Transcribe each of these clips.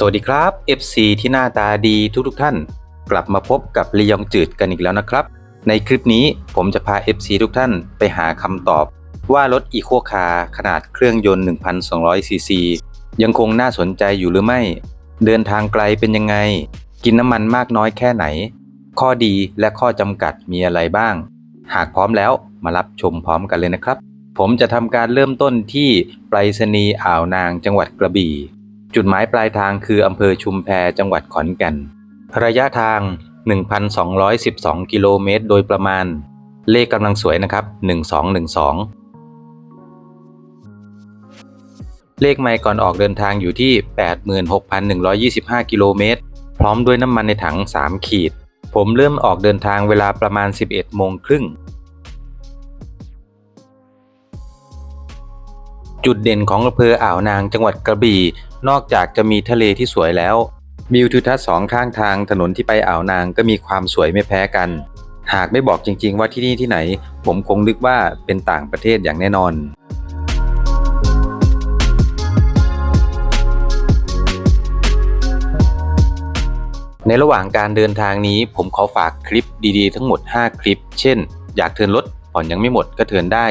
สวัสดีครับ FC ที่หน้าตาดีทุกๆท่าน กลับมาพบกับลียองจืดกันอีกแล้วนะครับ ในคลิปนี้ผมจะพา FC ทุกท่านไปหาคำตอบ ว่ารถอีโคคาขนาดเครื่องยนต์ 1,200ซีซียังคงน่าสนใจอยู่หรือไม่ เดินทางไกลเป็นยังไง กินน้ำมันมากน้อยแค่ไหน ข้อดีและข้อจำกัดมีอะไรบ้าง หากพร้อมแล้วมารับชมพร้อมกันเลยนะครับ ผมจะทำการเริ่มต้นที่ไปรษณีย์อ่าวนางจังหวัดกระบี่ จุดหมายปลายทางคืออำเภอชุมแพจังหวัดขอนแก่น ระยะทาง 1,212 กิโลเมตร โดยประมาณ เลขกำลังสวยนะครับ 1212 เลขไมล์ก่อนออกเดินทางอยู่ที่ 86,125 กิโลเมตร พร้อมด้วยน้ำมันในถัง 3 ขีด ผมเริ่มออกเดินทางเวลาประมาณ 11 โมงครึ่ง จุดเด่นของอำเภออ่าวนางจังหวัดกระบี่ นอกจากจะมีทะเลที่สวยแล้ววิวทิวทัศน์สองข้างทางถนนที่ไปอ่าวนางก็มีความสวยไม่แพ้กัน หากไม่บอกจริง ๆ ว่าที่นี่ที่ไหน ผมคงนึกว่าเป็นต่างประเทศอย่างแน่นอนในระหว่างการเดินทางนี้ผมขอฝากคลิปดีๆ ทั้งหมด 5 คลิป เช่น อยากเทินรถผ่อนยังไม่หมดก็เทินได้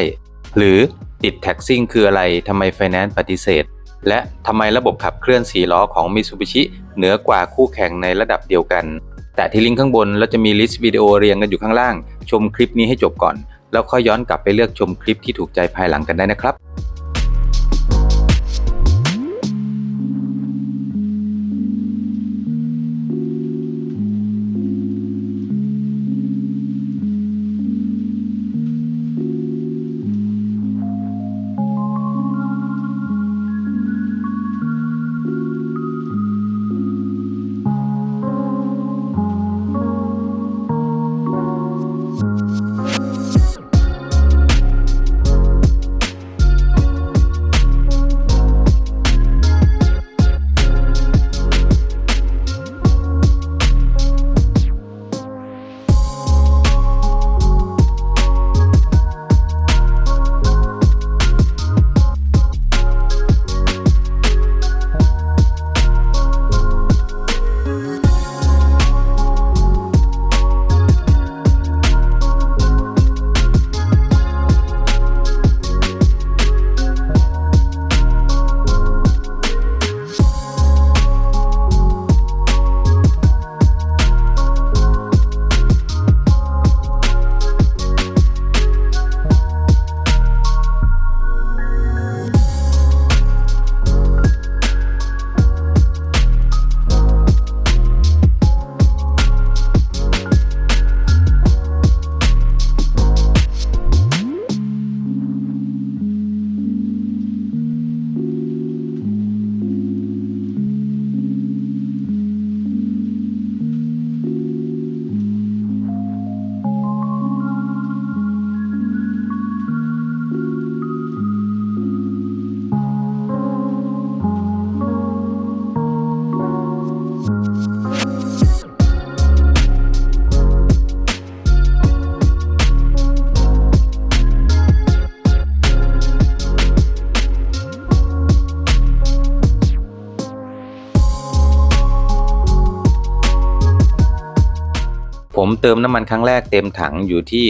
หรือ ติดแท็กซิ่งคืออะไรทำไมไฟแนนซ์ปฏิเสธ และทำไมระบบขับเคลื่อน4ล้อของ Mitsubishi เหนือกว่าคู่แข่งในระดับเดียวกัน แต่ที่ลิงก์ข้างบนแล้วจะมีลิสต์วิดีโอเรียงกันอยู่ข้างล่าง ชมคลิปนี้ให้จบก่อน แล้วค่อยย้อนกลับไปเลือกชมคลิปที่ถูกใจภายหลังกันได้นะครับ ผมเติมน้ำมันครั้งแรกเต็มถังอยู่ที่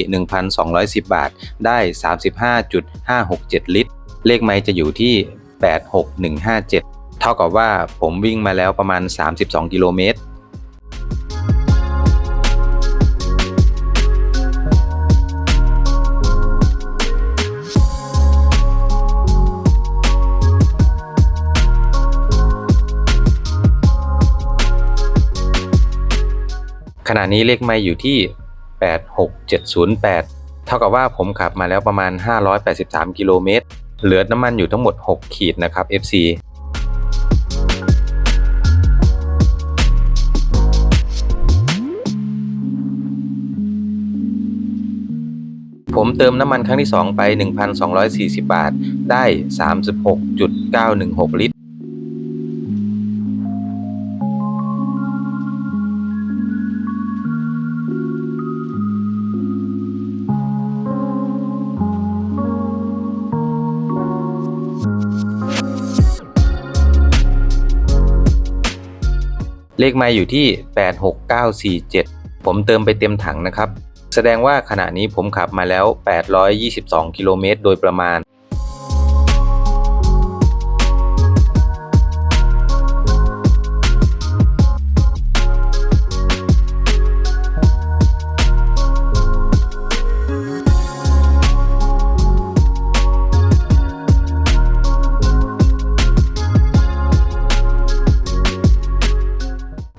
1,210 บาท ได้ 35.567 ลิตร เลขไมล์จะอยู่ที่ 86157 เท่ากับว่าผมวิ่งมาแล้วประมาณ 32 กิโลเมตร ขณะนี้เลขไมล์อยู่ที่ 86708 เท่ากับว่าผมขับมาแล้วประมาณ 583 กิโลเมตร เหลือน้ำมันอยู่ทั้งหมด 6 ขีดนะครับ FC ผมเติมน้ำมันครั้งที่ 2 ไป 1,240 บาท ได้ 36.916 ลิตร เลขไม่อยู่ที่ 86947 ผมเติมไปเต็มถังนะครับ แสดงว่าขณะนี้ผมขับมาแล้ว 822 กิโลเมตรโดยประมาณ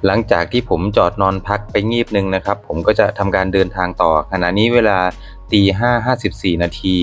หลังจากที่ผมจอดนอนพักไปงีบหนึ่งนะครับ ผมก็จะทำการเดินทางต่อขณะนี้เวลาตีห้าห้าสิบสี่นาที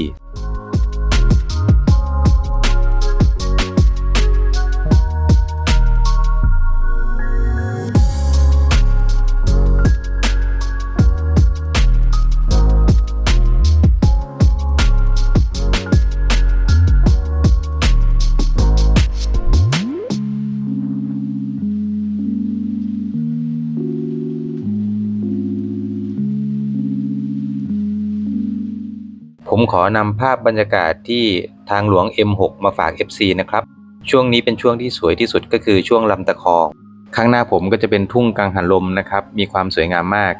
ขอนำภาพบรรยากาศที่ทางหลวง M6 มาฝาก FC นะครับ ช่วงนี้เป็นช่วงที่สวยที่สุดก็คือช่วงลำตะคอง ข้างหน้าผมก็จะเป็นทุ่งกังหันลมนะครับ มีความสวยงามมาก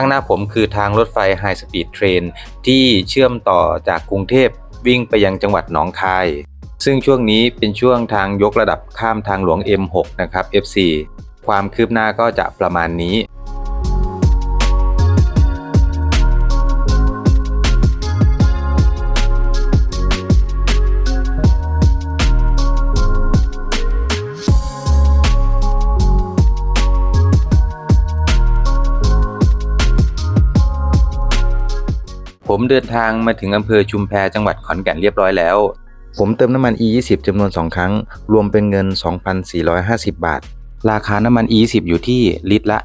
างหน้าผมคือทางรถไฟไฮสปีดเทรนที่เชื่อมต่อจากกรุงเทพวิ่งไปยังจังหวัดหนองคาย ซึ่งช่วงนี้เป็นช่วงทางยกระดับข้ามทางหลวง M6 นะครับ FC ความคืบหน้าก็จะประมาณนี้ ผมเดินทางมาถึงอำเภอชุมแพจังหวัดขอนแก่นเรียบร้อยแล้ว ผมเติมน้ำมัน E20 จำนวน 2 ครั้ง รวมเป็นเงิน 2,450 บาท ราคาน้ำมัน E10 อยู่ที่ลิตรละ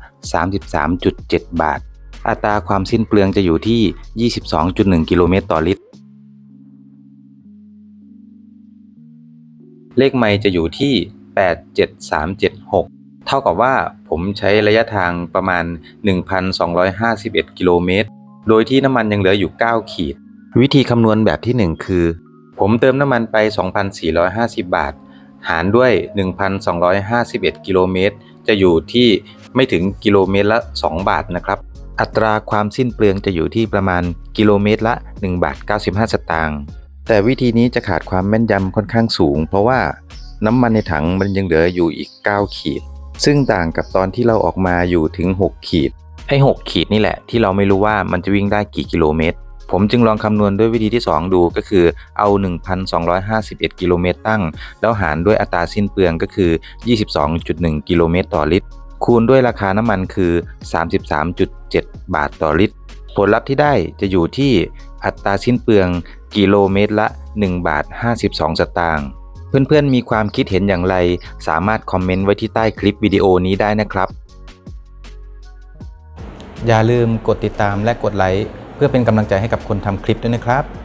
33.7 บาท อัตราความสิ้นเปลืองจะอยู่ที่ 22.1 กิโลเมตรต่อลิตร เลขไมล์จะอยู่ที่ 87376เท่ากับว่าผมใช้ระยะทางประมาณ 1,251 กิโลเมตร โดยที่น้ำมันยังเหลืออยู่ 9 ขีด วิธีคำนวณแบบที่ 1 คือ ผมเติมน้ำมันไป 2,450 บาท หารด้วย 1,251 กิโลเมตร จะอยู่ที่ไม่ถึงกิโลเมตรละ 2 บาทนะครับ อัตราความสิ้นเปลืองจะอยู่ที่ประมาณกิโลเมตรละ 1 บาท 95 สตางค์แต่วิธีนี้จะขาดความแม่นยำค่อนข้างสูง เพราะว่าน้ำมันในถังมันยังเหลืออยู่อีก 9 ขีด ซึ่งต่างกับตอนที่เราออกมาอยู่ถึง 6 ขีด ไอ้6ขีดนี่แหละที่เราไม่รู้ว่ามันจะวิ่งได้กี่กิโลเมตร ผมจึงลองคำนวณด้วยวิธีที่ 2 ดูก็คือเอา 1,251 กิโลเมตรตั้ง แล้วหารด้วยอัตราสิ้นเปลืองก็คือ 22.1 กิโลเมตรต่อลิตร คูณด้วยราคาน้ำมันคือ 33.7 บาทต่อลิตร ผลลัพธ์ที่ได้จะอยู่ที่อัตราสิ้นเปลืองกิโลเมตรละ 1 บาท 52 สตางค์เพื่อนๆมีความคิดเห็นอย่างไร สามารถคอมเมนต์ไว้ที่ใต้คลิปวิดีโอนี้ได้นะครับ อย่าลืมกดติดตามและกดไลค์เพื่อเป็นกำลังใจให้กับคนทำคลิปด้วยนะครับ